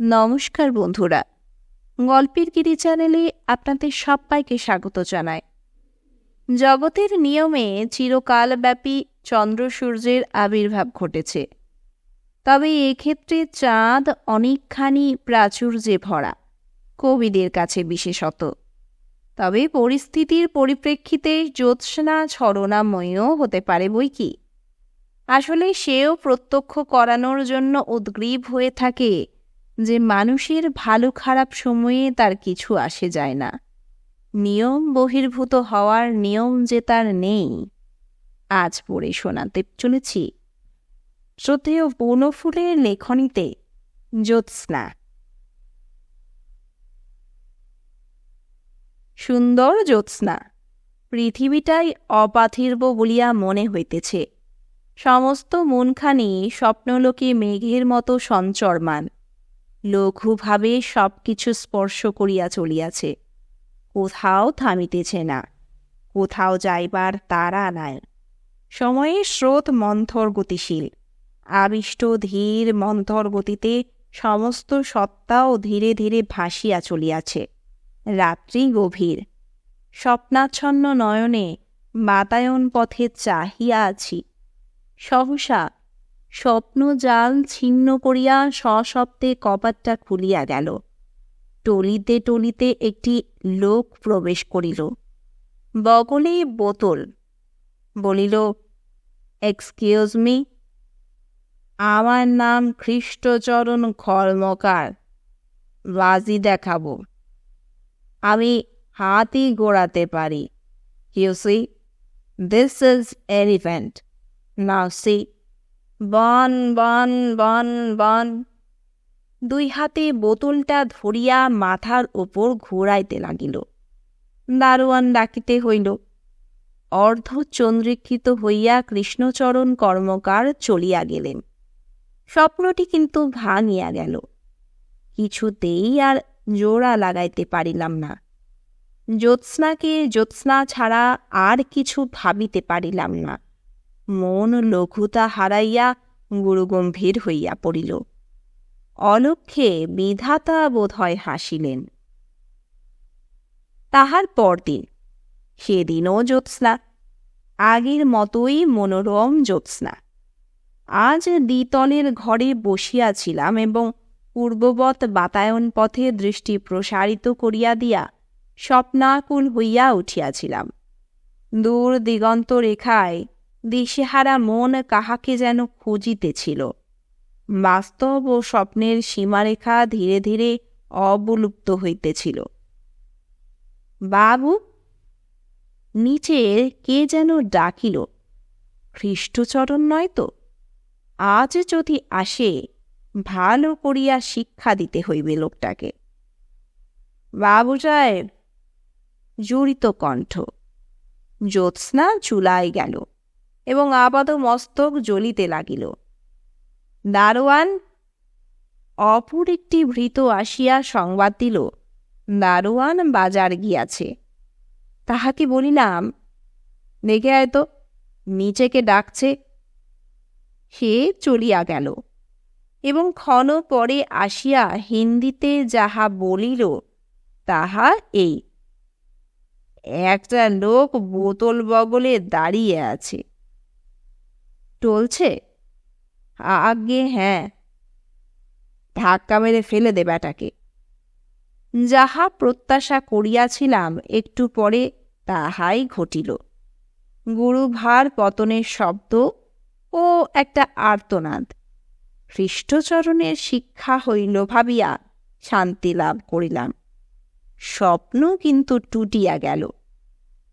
নমস্কার বন্ধুরা। গল্পের গিরি চ্যানেলে আপনাদের সবাইকে স্বাগত জানায় জগতের নিয়মে চিরকালব্যাপী চন্দ্র সূর্যের আবির্ভাব ঘটেছে। তবে এক্ষেত্রে চাঁদ অনেকখানি প্রাচুর্যে ভরা, কবিদের কাছে বিশেষত। তবে পরিস্থিতির পরিপ্রেক্ষিতে জ্যোৎস্না ছলনাময়ও হতে পারে বই কি? আসলে সেও প্রত্যক্ষ করানোর জন্য উদ্গ্রীব হয়ে থাকে যে মানুষের ভালো খারাপ সময়ে তার কিছু আসে যায় না। নিয়ম বহির্ভূত হওয়ার নিয়ম যে তার নেই। আজ পড়ে শোনাতে চলেছি। শ্রদ্ধেয় বনফুলের লেখনীতে জ্যোৎস্না। সুন্দর জ্যোৎস্না। পৃথিবীটাই অপাথির্ব বলিয়া মনে হইতেছে। সমস্ত মনখানি স্বপ্নলোকে মেঘের মতো সঞ্চরমান। লঘুভাবে সব কিছু স্পর্শ করিয়া চলিয়াছে। কোথাও থামিতেছে না, কোথাও যাইবার তারা নাই। সময়ে স্রোত মন্থর গতিশীল, আবিষ্ট ধীর মন্থর গতিতে সমস্ত সত্তাও ধীরে ধীরে ভাসিয়া চলিয়াছে। রাত্রি গভীর, স্বপ্নাচ্ছন্ন নয়নে বাতায়ন পথে চাহিয়া আছি। সহসা স্বপ্নজাল ছিন্ন করিয়া সশব্দে কপাটটা খুলিয়া গেল। টলিতে টলিতে একটি লোক প্রবেশ করিল। বগলে বোতল। বলিল এক্সকিউজ মি আমার নাম খ্রিস্টচরণ কর্মকার বাজি দেখাব। আমি হাতি গোড়াতে পারি। You see this is elephant now see বন বন বন বন। দুই হাতে বোতলটা ধরিয়া মাথার ওপর ঘোরাইতে লাগিল। দারোয়ান ডাকিতে হইল, অর্ধচন্দ্রীকৃত হইয়া কৃষ্ণচরণ কর্মকার চলিয়া গেলেন। স্বপ্নটি কিন্তু ভাঙিয়া গেল। কিছুতেই আর জোড়া লাগাইতে পারিলাম না। জ্যোৎস্নাকে জ্যোৎস্না ছাড়া আর কিছু ভাবিতে পারিলাম না। মন লঘুতা হারাইয়া গুরুগম্ভীর হইয়া পড়িল। অলক্ষে বিধাতা বোধ হয় হাসিলেন। তাহার পরদিন, সেদিনও জ্যোৎস্না, আগের মতোই মনোরম জ্যোৎস্না। আজ দ্বিতলের ঘরে বসিয়াছিলাম এবং পূর্ববৎ বাতায়ন পথে দৃষ্টি প্রসারিত করিয়া দিয়া স্বপ্নাকুল হইয়া উঠিয়াছিলাম। দূর দিগন্ত রেখায় দিশেহারা মন কাহাকে যেন খুঁজিতেছিল। বাস্তব ও স্বপ্নের সীমারেখা ধীরে ধীরে অবলুপ্ত হইতেছিল। বাবু, নিচে কে যেন ডাকিল? খ্রিস্টচরণ নয় তো? আজ যদি আসে, ভালো করিয়া শিক্ষা দিতে হইবে লোকটাকে। বাবু সাহেব, জড়িত কণ্ঠ। জ্যোৎস্না চুলায় গেল। এবং আপাত মস্তক জ্বলিতে লাগিল। দারোয়ান অপর একটি ভৃত আসিয়া সংবাদ দিল, দারোয়ান বাজার গিয়াছে। তাহাকে বলিলাম, দেখে আয় তো, নিচেকে ডাকছে। সে চলিয়া গেল এবং ক্ষণ পরে আসিয়া হিন্দিতে যাহা বলিল, তাহা এই, একটা লোক বোতল বগলে দাঁড়িয়ে আছে। টলছে? আগে হ্যাঁ। ধাক্কা মেরে ফেলে দে ব্যাটাকে। যাহা প্রত্যাশা করিয়াছিলাম, একটু পরে তাহাই ঘটিল। গুরুভার পতনের শব্দ ও একটা আর্তনাদ। খ্রিস্টচরণের শিক্ষা হইল ভাবিয়া শান্তি লাভ করিলাম। স্বপ্ন কিন্তু টুটিয়া গেল।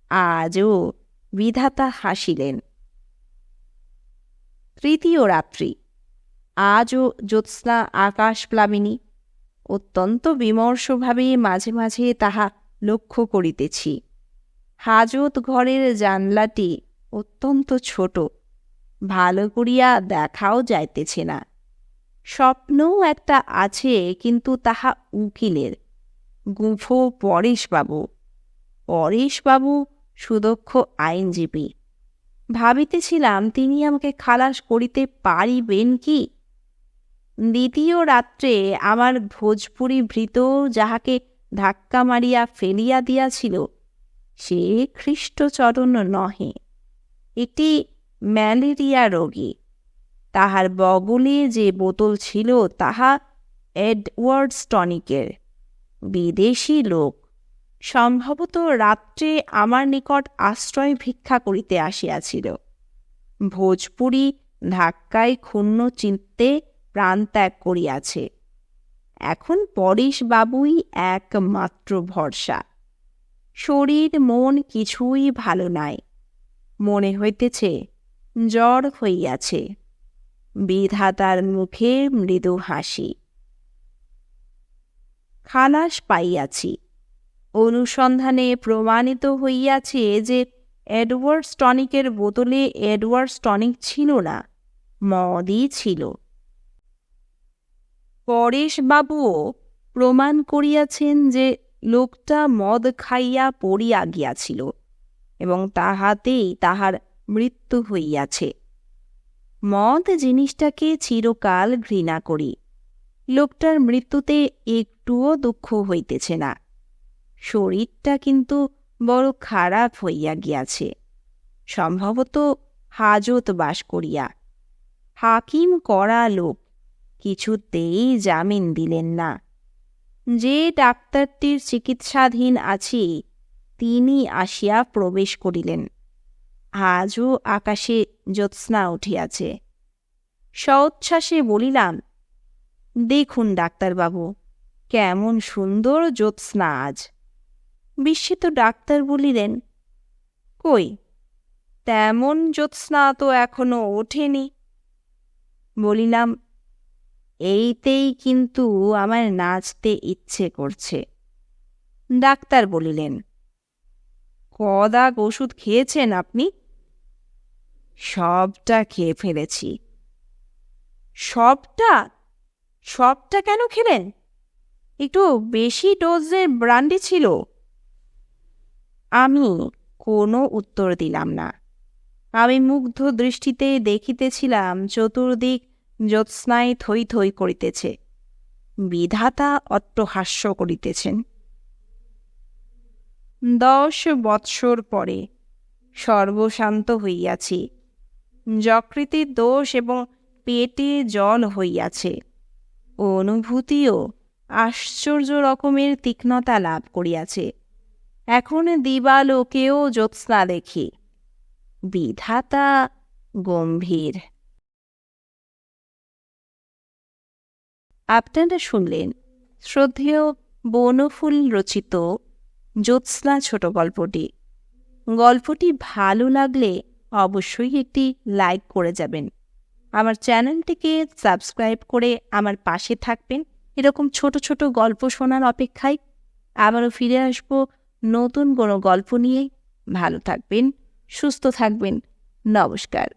আজও বিধাতা হাসিলেন। তৃতীয় রাত্রি। আজও জ্যোৎস্না, আকাশ প্লাবিনী, অত্যন্ত বিমর্ষভাবে মাঝে মাঝে তাহা লক্ষ্য করিতেছি। হাজত ঘরের জানলাটি অত্যন্ত ছোট, ভালো করিয়া দেখাও যাইতেছে না। স্বপ্নও একটা আছে, কিন্তু তাহা উকিলের। গুঁফো পরেশবাবু পরেশবাবু সুদক্ষ আইনজীবী। ভাবিতেছিলাম তিনি আমাকে খালাস করিতে পারিবেন কি? দ্বিতীয় রাত্রে আমার ভোজপুরি ভৃত যাহাকে ধাক্কা মারিয়া ফেলিয়া দিয়াছিল, সে খ্রিস্টচরণ নহে। একটি ম্যালেরিয়া রোগী। তাহার বগলে যে বোতল ছিল, তাহা এডওয়ার্ডস টনিকের। বিদেশি লোক। সম্ভবত রাত্রে আমার নিকট আশ্রয় ভিক্ষা করিতে আসিয়াছিল। ভোজপুরি ধাক্কায় ক্ষুণ্ণ চিত্তে প্রাণত্যাগ করিয়াছে। এখন পরেশবাবুই একমাত্র ভরসা। শরীর, মন কিছুই ভালো নাই। মনে হইতেছে, জ্বর হইয়াছে। বিধাতার মুখে মৃদু হাসি। খালাস পাইয়াছি। অনুসন্ধানে প্রমাণিত হইয়াছে যে এডওয়ার্ড টনিকের বোতলে এডওয়ার্ড টনিক ছিল না, মদই ছিল। পরেশবাবুও প্রমাণ করিয়াছেন যে লোকটা মদ খাইয়া পড়িয়া গিয়াছিল এবং তাহাতেই তাহার মৃত্যু হইয়াছে। মদ জিনিসটাকে চিরকাল ঘৃণা করি, লোকটার মৃত্যুতে একটুও দুঃখ হইতেছে না। শরীরটা কিন্তু বড় খারাপ হইয়া গিয়াছে। সম্ভবত হাজত বাস করিয়া। হাকিম করা লোক, কিছুতেই জামিন দিলেন না। যে ডাক্তারটির চিকিৎসাধীন আছি, তিনি আসিয়া প্রবেশ করিলেন। আজও আকাশে জ্যোৎস্না উঠিয়াছে। সউচ্ছ্বাসে বলিলাম, দেখুন ডাক্তারবাবু, কেমন সুন্দর জ্যোৎস্না আজ। বিস্মিত ডাক্তার বলিলেন, কই, তেমন জ্যোৎস্না তো এখনও ওঠেনি। বলিলাম, এইতেই কিন্তু আমার নাচতে ইচ্ছে করছে। ডাক্তার বলিলেন, কদাক ওষুধ খেয়েছেন আপনি? সবটা খেয়ে ফেলেছি। সবটা? সবটা কেন খেলেন? একটু বেশি ডোজের ব্রান্ডি ছিল। আমি কোনো উত্তর দিলাম না। আমি মুগ্ধ দৃষ্টিতে দেখিতেছিলাম চতুর্দিক জ্যোৎস্নায় থই থই করিতেছে। বিধাতা অট্টহাস্য করিতেছেন। দশ বৎসর পরে সর্বশান্ত হইয়াছি। যকৃতির দোষ এবং পেটে জল হইয়াছে। অনুভূতিও আশ্চর্য রকমের তীক্ষ্ণতা লাভ করিয়াছে। এখন দিবালোকেও জ্যোৎস্না দেখি। বিধাতা গম্ভীর। আপনারা শুনলেন শ্রদ্ধেয় বনফুল রচিত জ্যোৎস্না ছোট গল্পটি। গল্পটি ভালো লাগলে অবশ্যই একটি লাইক করে যাবেন। আমার চ্যানেলটিকে সাবস্ক্রাইব করে আমার পাশে থাকবেন। এরকম ছোট ছোট গল্প শোনার অপেক্ষায় আবারও ফিরে আসব নতুন কোনো গল্প নিয়ে ভালো থাকবেন সুস্থ থাকবেন। নমস্কার।